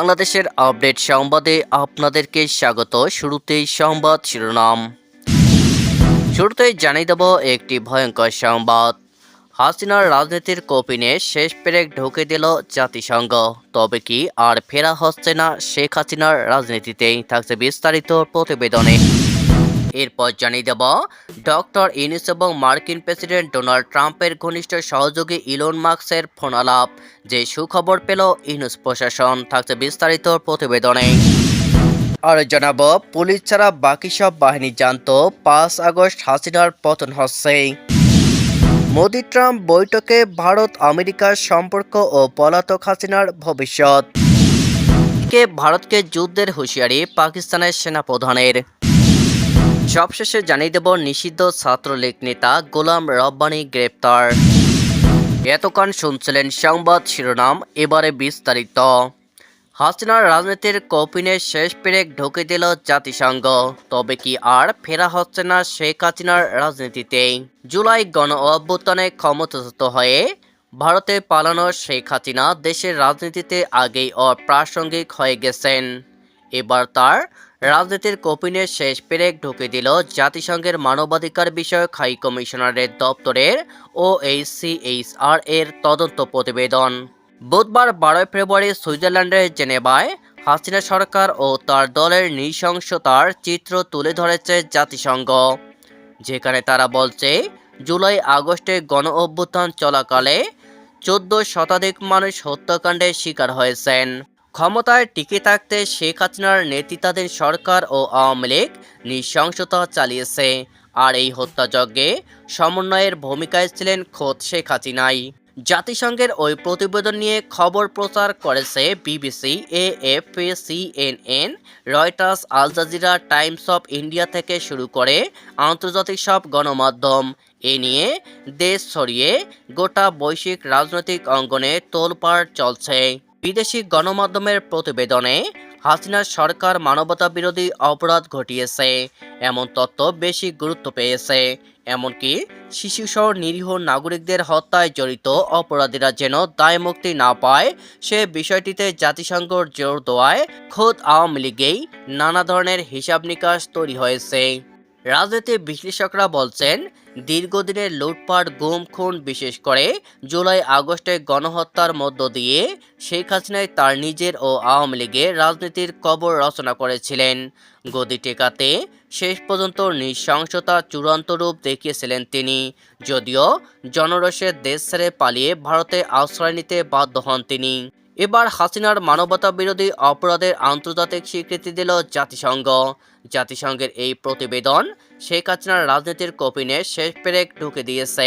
বাংলাদেশের আপডেট সংবাদে আপনাদেরকে স্বাগত। শুরুতেই সংবাদ শিরোনাম। শুরুতেই জানিয়ে দেব একটি ভয়ঙ্কর সংবাদ। হাসিনার রাজনীতির কপিনে শেষ পেরেক ঢুকে দিল জাতিসংঘ। তবে কি আর ফেরা হচ্ছে না শেখ হাসিনার রাজনীতিতেই থাকছে বিস্তারিত প্রতিবেদনে। এরপর জানিয়ে দেব, ডক্টর ইনিস এবং মার্কিন প্রেসিডেন্ট ডোনাল্ড ট্রাম্পের ঘনিষ্ঠ সহযোগী ইলন মার্কসের ফোন আলাপ যে সুখবর পেল ইনুস প্রশাসন, থাকছে বিস্তারিত প্রতিবেদনে। আর জানাব, পুলিশ ছাড়া বাকি সব বাহিনী জানতো পাঁচ আগস্ট হাসিনার পতন হচ্ছে। মোদি ট্রাম্প বৈঠকে ভারত, আমেরিকার সম্পর্ক ও পলাতক হাসিনার ভবিষ্যৎ। ভারতকে যুদ্ধের হুঁশিয়ারি পাকিস্তানের সেনাপ্রধানের। সবশেষে জানিয়ে দেব নিষিদ্ধ ছাত্রলীগ নেতা গোলাম রব্বানি গ্রেপ্তার। এতক্ষণ শুনছিলেন সংবাদ শিরোনাম, এবারে বিস্তারিত। হাসিনার রাজনীতির কপিনে শেষ পেরেক ঢুকে দিল জাতিসংঘ। তবে কি আর ফেরা হচ্ছে না শেখ হাসিনার রাজনীতিতে? জুলাই গণ অভ্যুত্থানে ক্ষমতাচ্যুত হয়ে ভারতে পালানো শেখ হাসিনা দেশের রাজনীতিতে আগেই অপ্রাসঙ্গিক হয়ে গেছেন। এবার তার রাজনীতির কপিনে শেষ পেরেক ঢুকে দিল জাতিসংঘের মানবাধিকার বিষয়ক হাই কমিশনারের দপ্তরের ও এইচসিএইচআর এর তদন্ত প্রতিবেদন। বুধবার বারোই ফেব্রুয়ারি সুইজারল্যান্ডের জেনেভায় হাসিনা সরকার ও তার দলের নৃশংসতার চিত্র তুলে ধরেছে জাতিসংঘ, যেখানে তারা বলছে, জুলাই আগস্টে গণ অভ্যুত্থান চলাকালে চোদ্দ শতাধিক মানুষ হত্যাকাণ্ডের শিকার হয়েছেন। ক্ষমতায় টিকে থাকতে শেখ হাসিনার নেতৃত্বাধীন সরকার ও আওয়ামী লীগ নৃশংসতা চালিয়েছে। আর এই হত্যাযজ্ঞে সমন্বয়ের ভূমিকায় ছিলেন খোদ শেখ হাসিনাই। জাতিসংঘের ওই প্রতিবেদন নিয়ে খবর প্রচার করেছে BBC, AFP, CNN, Reuters, Al Jazeera, Times of India থেকে শুরু করে আন্তর্জাতিক সব গণমাধ্যম। এ নিয়ে দেশ ছড়িয়ে গোটা বৈশ্বিক রাজনৈতিক অঙ্গনে তোলপাড় চলছে। বিদেশি গণমাধ্যমের প্রতিবেদনে হাসিনার সরকার মানবতা বিরোধী অপরাধ ঘটিয়েছে। এমন তত্ত্ব বেশি গুরুত্ব পেয়েছে। এমনকি শিশুসহ নিরীহ নাগরিকদের হত্যায় জড়িত অপরাধীরা যেন দায় মুক্তি না পায়, সে বিষয়টিতে জাতিসংঘর জোর দেওয়ায় খোদ আওয়ামী লীগেই নানা ধরনের হিসাব নিকাশ তৈরি হয়েছে। রাজনীতি বিশ্লেষকরা বলছেন, দীর্ঘদিনের লুটপাট গুম খুন বিশেষ করে জুলাই আগস্টে গণহত্যার মধ্য দিয়ে শেখ হাসিনাই তার নিজের ও আওয়ামী লীগের রাজনীতির কবর রচনা করেছিলেন। গদি টেকাতে শেষ পর্যন্ত নৃশংসতা চূড়ান্ত রূপ দেখিয়েছিলেন তিনি। যদিও জনরসের দেশ ছেড়ে পালিয়ে ভারতে আশ্রয় নিতে বাধ্য হন তিনি। এবার হাসিনার মানবতা বিরোধী অপরাধের আন্তর্জাতিক স্বীকৃতি দিল জাতিসংঘ। জাতিসংঘের এই প্রতিবেদন শেখ হাসিনার রাজনীতির কপিনে শেষ পেরেক ঢুকে দিয়েছে।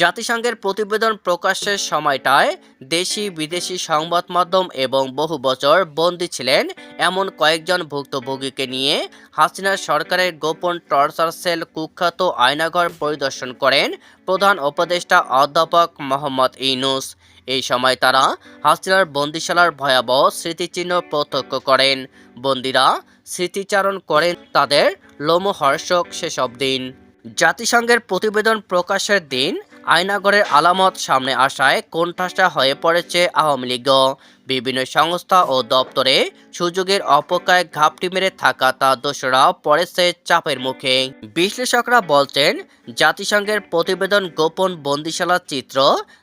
জাতিসংঘের প্রতিবেদন প্রকাশের সময়টায় দেশি বিদেশি সংবাদ মাধ্যম এবং বহু বছর বন্দী ছিলেন এমন কয়েকজন ভুক্তভোগীকে নিয়ে হাসিনার সরকারের গোপন টর্চার সেল কুখ্যাত আয়নাঘর পরিদর্শন করেন প্রধান উপদেষ্টা অধ্যাপক মোহাম্মদ ইনুস এই সময় তারা হাসিনার বন্দিশালার ভয়াবহ স্মৃতিচিহ্ন প্রত্যক্ষ করেন। বন্দিরা স্মৃতিচারণ করেন তাদের লোমহর্ষক সেসব দিন। জাতিসংঘের প্রতিবেদন প্রকাশের দিন আয়নাগরের আলামত সামনে আসায় কোণঠাসা হয়ে পড়েছে আওয়ামী লীগ। বিভিন্ন সংস্থা ও দপ্তরে সুযোগের অপকায় ঘাপটি মেরে থাকা তা দোষরা পড়েছে চাপের মুখে। বিশ্লেষকরা বলছেন, জাতিসংঘের প্রতিবেদন গোপন বন্দিশালার চিত্র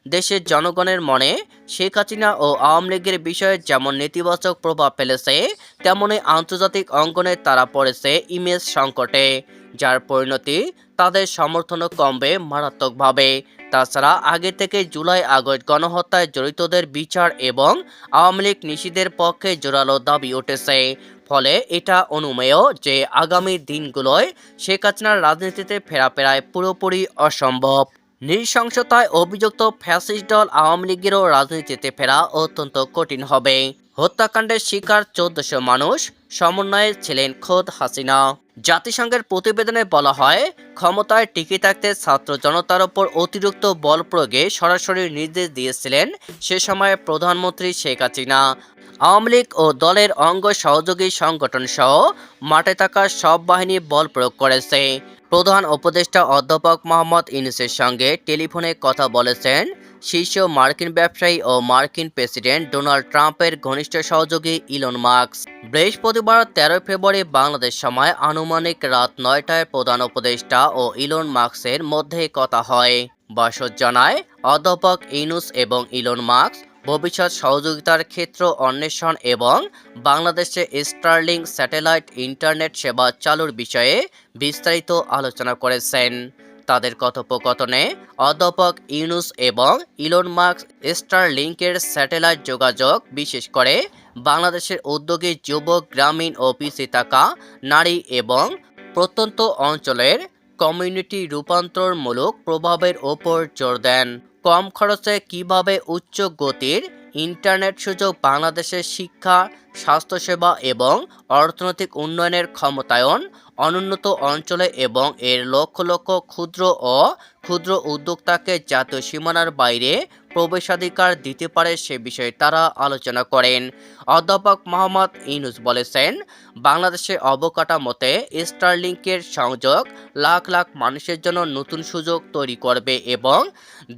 দেশের জনগণের মনে শেখ হাসিনা ও আওয়ামী লীগের বিষয়ে যেমন নেতিবাচক প্রভাব ফেলেছে, তেমনি আন্তর্জাতিক অঙ্গনে তারা পড়েছে ইমেজ সংকটে, যার পরিণতি তাদের সমর্থনও কমবে মারাত্মকভাবে। তাছাড়া আগে থেকে জুলাই আগস্ট গণহত্যায় জড়িতদের বিচার এবং আওয়ামী লীগ নিষিদ্ধের পক্ষে জোরালো দাবি উঠেছে। ফলে এটা অনুমেয় যে আগামী দিনগুলোয় শেখ হাসিনার রাজনীতিতে ফেরা প্রায় পুরোপুরি অসম্ভব। নৃশংসতায় অভিযুক্ত ফ্যাসিস্ট দল আওয়ামী লীগেরও রাজনীতিতে ফেরা অত্যন্ত কঠিন হবে। হত্যাকাণ্ডের শিকার চোদ্দশো মানুষ, সমন্বয়ে ছিলেন খোদ হাসিনা। জাতিসংঘের প্রতিবেদনে বলা হয়, ক্ষমতায় টিকে থাকতে ছাত্র জনতার ওপর অতিরিক্ত বল প্রয়োগে সরাসরি নির্দেশ দিয়েছিলেন সে সময়ে প্রধানমন্ত্রী শেখ হাসিনা। আওয়ামী লীগ ও দলের অঙ্গ সহযোগী সংগঠন সহ মাঠে থাকা সব বাহিনী বল প্রয়োগ করেছে। প্রধান উপদেষ্টা অধ্যাপক মোহাম্মদ ইউনুসের সঙ্গে টেলিফোনে কথা বলেছেন শীর্ষ মার্কিন ব্যবসায়ী ও মার্কিন প্রেসিডেন্ট ডোনাল্ড ট্রাম্পের ঘনিষ্ঠ সহযোগী ইলন মার্কস বৃহস্পতিবার তেরোই ফেব্রুয়ারি বাংলাদেশ সময় আনুমানিক রাত নয়টায় প্রধান উপদেষ্টা ও ইলন মার্কসের মধ্যে কথা হয়। বাসদ জানায়, অধ্যাপক ইনুস এবং ইলন মার্কস ভবিষ্যৎ সহযোগিতার ক্ষেত্র অন্বেষণ এবং বাংলাদেশে স্টার্লিং স্যাটেলাইট ইন্টারনেট সেবা চালুর বিষয়ে বিস্তারিত আলোচনা করেছেন। তাদের কথোপকথনে অধ্যাপক ইউনুস এবং ইলন মার্কস স্টারলিংকের স্যাটেলাইট যোগাযোগ, বিশেষ করে বাংলাদেশের উদ্যোগে যুবক গ্রামীণ ও পিছিয়ে থাকা নারী এবং প্রত্যন্ত অঞ্চলের কমিউনিটি রূপান্তরমূলক প্রভাবের ওপর জোর দেন। কম খরচে কীভাবে উচ্চ গতির ইন্টারনেট সুযোগ বাংলাদেশের শিক্ষা, স্বাস্থ্যসেবা এবং অর্থনৈতিক উন্নয়নের ক্ষমতায়ন অনুন্নত অঞ্চলে এবং এর লক্ষ লক্ষ ক্ষুদ্র ও ক্ষুদ্র উদ্যোক্তাকে জাতীয় সীমানার বাইরে প্রবেশাধিকার দিতে পারে সে বিষয়ে তারা আলোচনা করেন। অধ্যাপক মোহাম্মদ ইনুস বলেছেন, বাংলাদেশে অবকাঠামোতে স্টারলিংকের সংযোগ লাখ লাখ মানুষের জন্য নতুন সুযোগ তৈরি করবে এবং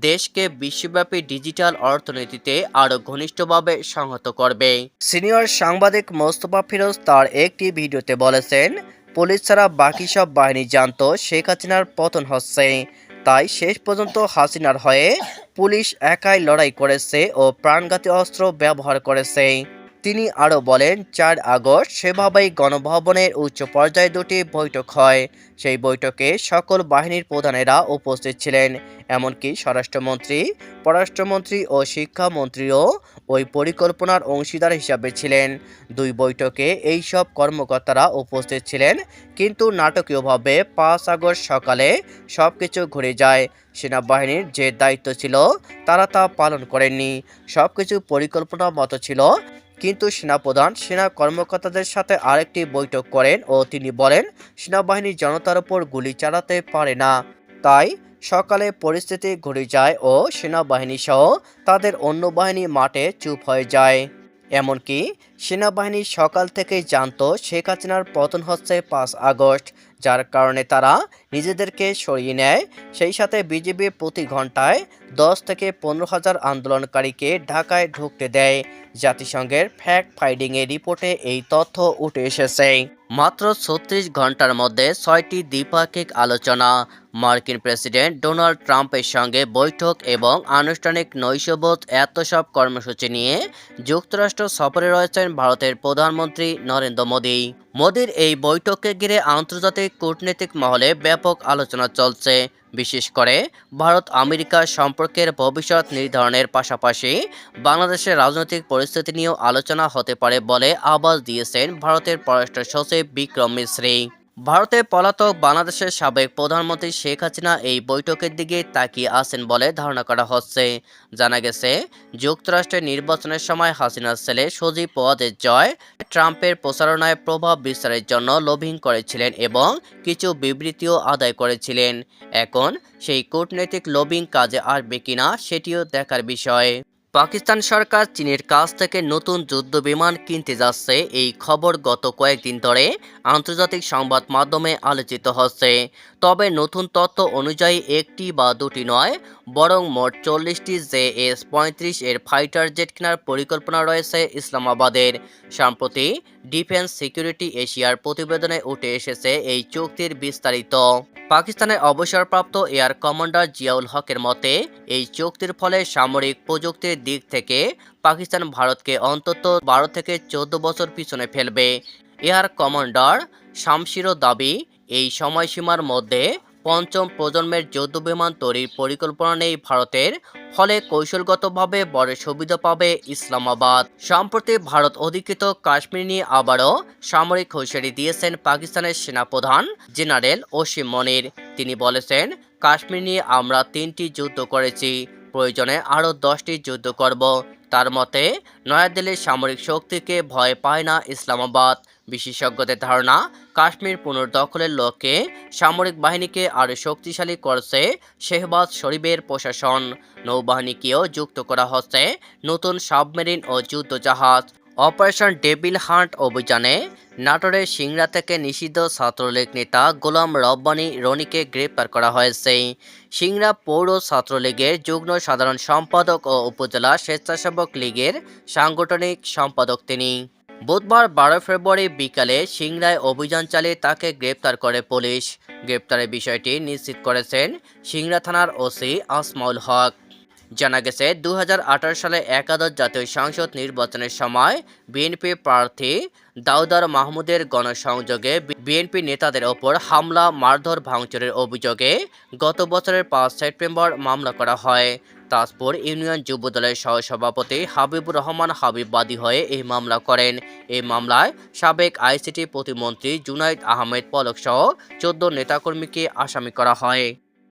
দেশকে বিশ্বব্যাপী ডিজিটাল অর্থনীতিতে আরও ঘনিষ্ঠভাবে সংহত করবে। সিনিয়র সাংবাদিক মোস্তফা ফিরোজ তার একটি ভিডিওতে বলেছেন, পুলিশ ছাড়া বাকি সব বাহিনী জানতো শেখ হাসিনার পতন হচ্ছে। তাই শেষ পর্যন্ত হাসিনার হয়ে পুলিশ একাই লড়াই করেছে ও প্রাণঘাতী অস্ত্র ব্যবহার করেছে। তিনি আরও বলেন, চার আগস্ট সেভাবেই গণভবনের উচ্চ পর্যায়ে দুটি বৈঠক হয়। সেই বৈঠকে সকল বাহিনীর প্রধানেরা উপস্থিত ছিলেন। এমনকি স্বরাষ্ট্রমন্ত্রী, পররাষ্ট্রমন্ত্রী ও শিক্ষামন্ত্রীও ওই পরিকল্পনার অংশীদার হিসাবে ছিলেন। দুই বৈঠকে এই সব কর্মকর্তারা উপস্থিত ছিলেন, কিন্তু নাটকীয়ভাবে পাঁচ আগস্ট সকালে সব কিছু ঘুরে যায়। সেনাবাহিনীর যে দায়িত্ব ছিল, তারা তা পালন করেননি। সব কিছু পরিকল্পনা মতো ছিল কিন্তু সেনাপ্রধান, সেনা কর্মকর্তাদের সাথে আরেকটি বৈঠক করেন ও তিনি বলেন, সেনাবাহিনী জনতার উপর গুলি চালাতে পারে না। তাই সকালে পরিস্থিতি ঘুরে যায় ও সেনাবাহিনী সহ তাদের অন্য বাহিনী মাঠে চুপ হয়ে যায়। এমনকি সেনাবাহিনী সকাল থেকেই জানত শেখ হাসিনার পতন হচ্ছে পাঁচ আগস্ট, যার কারণে তারা নিজেদেরকে সরিয়ে নেয়। সেই সাথে বিজেপি প্রতি ঘন্টায় দশ থেকে পনেরো হাজার আন্দোলনকারীকে ঢাকায় ঢুকতে দেয়। জাতিসংঘের ফ্যাক্ট ফাইন্ডিংয়ের রিপোর্টে এই তথ্য উঠে এসেছে। মাত্র ছত্রিশ ঘণ্টার মধ্যে ছয়টি দ্বিপাক্ষিক আলোচনা। মার্কিন প্রেসিডেন্ট ডোনাল্ড ট্রাম্পের সঙ্গে বৈঠক এবং আনুষ্ঠানিক নৈশবোধ এত সব কর্মসূচি নিয়ে যুক্তরাষ্ট্র সফরে রয়েছেন ভারতের প্রধানমন্ত্রী নরেন্দ্র মোদী। মোদীর এই বৈঠককে ঘিরে আন্তর্জাতিক কূটনৈতিক মহলে ব্যাপক আলোচনা চলছে। বিশেষ করে ভারত আমেরিকা সম্পর্কের ভবিষ্যৎ নির্ধারণের পাশাপাশি বাংলাদেশের রাজনৈতিক পরিস্থিতি নিয়েও আলোচনা হতে পারে বলে আভাস দিয়েছেন ভারতের পররাষ্ট্র সচিব বিক্রম মিশ্রী। ভারতের পলাতক বাংলাদেশের সাবেক প্রধানমন্ত্রী শেখ হাসিনা এই বৈঠকের দিকে তাকিয়ে আছেন বলে ধারণা করা হচ্ছে। জানা গেছে, যুক্তরাষ্ট্রের নির্বাচনের সময় হাসিনার ছেলে সজীব ওয়াদের জয় ট্রাম্পের প্রচারণায় প্রভাব বিস্তারের জন্য লবিং করেছিলেন এবং কিছু বিবৃতিও আদায় করেছিলেন। এখন সেই কূটনৈতিক লবিং কাজে আসবে কিনা সেটিও দেখার বিষয়। পাকিস্তান সরকার চীনের কাছ থেকে নতুন যুদ্ধ বিমান কিনতে যাচ্ছে এই খবর গত কয়েকদিন ধরে আন্তর্জাতিক সংবাদ মাধ্যমে আলোচিত হচ্ছে। তবে নতুন তথ্য অনুযায়ী একটি বা দুটি নয়, বরং মোট চল্লিশটি জে এস পঁয়ত্রিশ এর ফাইটার জেট কেনার পরিকল্পনা রয়েছে ইসলামাবাদের। সম্প্রতি ডিফেন্স সিকিউরিটি এশিয়ার প্রতিবেদনে উঠে এসেছে এই চুক্তির বিস্তারিত। পাকিস্তানের অবসরপ্রাপ্ত এয়ার কমান্ডার জিয়াউল হকের মতে, এই চুক্তির ফলে সামরিক প্রযুক্তির দিক থেকে পাকিস্তান ভারতকে অন্তত বারো থেকে চোদ্দ বছর পিছনে ফেলবে। এয়ার কমান্ডার শামশিরও দাবি, এই সময়সীমার মধ্যে পঞ্চম প্রজন্মের যুদ্ধ বিমান তৈরির পরিকল্পনা নেই ভারতের ফলে কৌশলগতভাবে বড় সুবিধা পাবে ইসলামাবাদ। সম্প্রতি ভারত অধিকৃত কাশ্মীর নিয়ে আবারও সামরিক হুঁশিয়ারি দিয়েছেন পাকিস্তানের সেনাপ্রধান জেনারেল ওসিম মনির। তিনি বলেছেন, কাশ্মীর নিয়ে আমরা তিনটি যুদ্ধ করেছি, প্রয়োজনে আরও দশটি যুদ্ধ করব। তার মতে, নয়াদিল্লির সামরিক শক্তিকে ভয় পায় না ইসলামাবাদ। বিশেষজ্ঞদের ধারণা, কাশ্মীর পুনর্দখলের লক্ষ্যে সামরিক বাহিনীকে আরও শক্তিশালী করছে শেহবাজ শরীফের প্রশাসন। নৌবাহিনীকেও যুক্ত করা হচ্ছে নতুন সাবমেরিন ও যুদ্ধ জাহাজ অপারেশন ডেবিল হান্ট অভিযানে নাটোরের সিংড়া থেকে নিষিদ্ধ ছাত্রলীগ নেতা গোলাম রব্বানী রনিকে গ্রেপ্তার করা হয়েছে। সিংড়া পৌর ছাত্রলীগের যুগ্ম সাধারণ সম্পাদক ও উপজেলা স্বেচ্ছাসেবক লীগের সাংগঠনিক সম্পাদক তিনি। বুধবার বারো ফেব্রুয়ারি বিকালে সিংড়ায় অভিযান চালিয়ে তাকে গ্রেপ্তার করে পুলিশ। গ্রেপ্তারের বিষয়টি নিশ্চিত করেছেন সিংড়া থানার ওসি আসমাউল হক। জানা গেছে দু হাজার আঠারো সালে একাদশ জাতীয় সংসদ নির্বাচনের সময় বিএনপি প্রার্থী দাউদার মাহমুদের গণসংযোগে বিএনপি নেতাদের ওপর হামলা, মারধর, ভাঙচুরের অভিযোগে গত বছরের পাঁচ সেপ্টেম্বর মামলা করা হয়। তাজপুর ইউনিয়ন যুবদলের সহসভাপতি হাবিবুর রহমান হাবিব বাদী হয়ে এই মামলা করেন। এই মামলায় সাবেক আইসিটি প্রতিমন্ত্রী জুনাইদ আহমেদ পলক সহ চোদ্দ নেতাকর্মীকে আসামি করা হয়।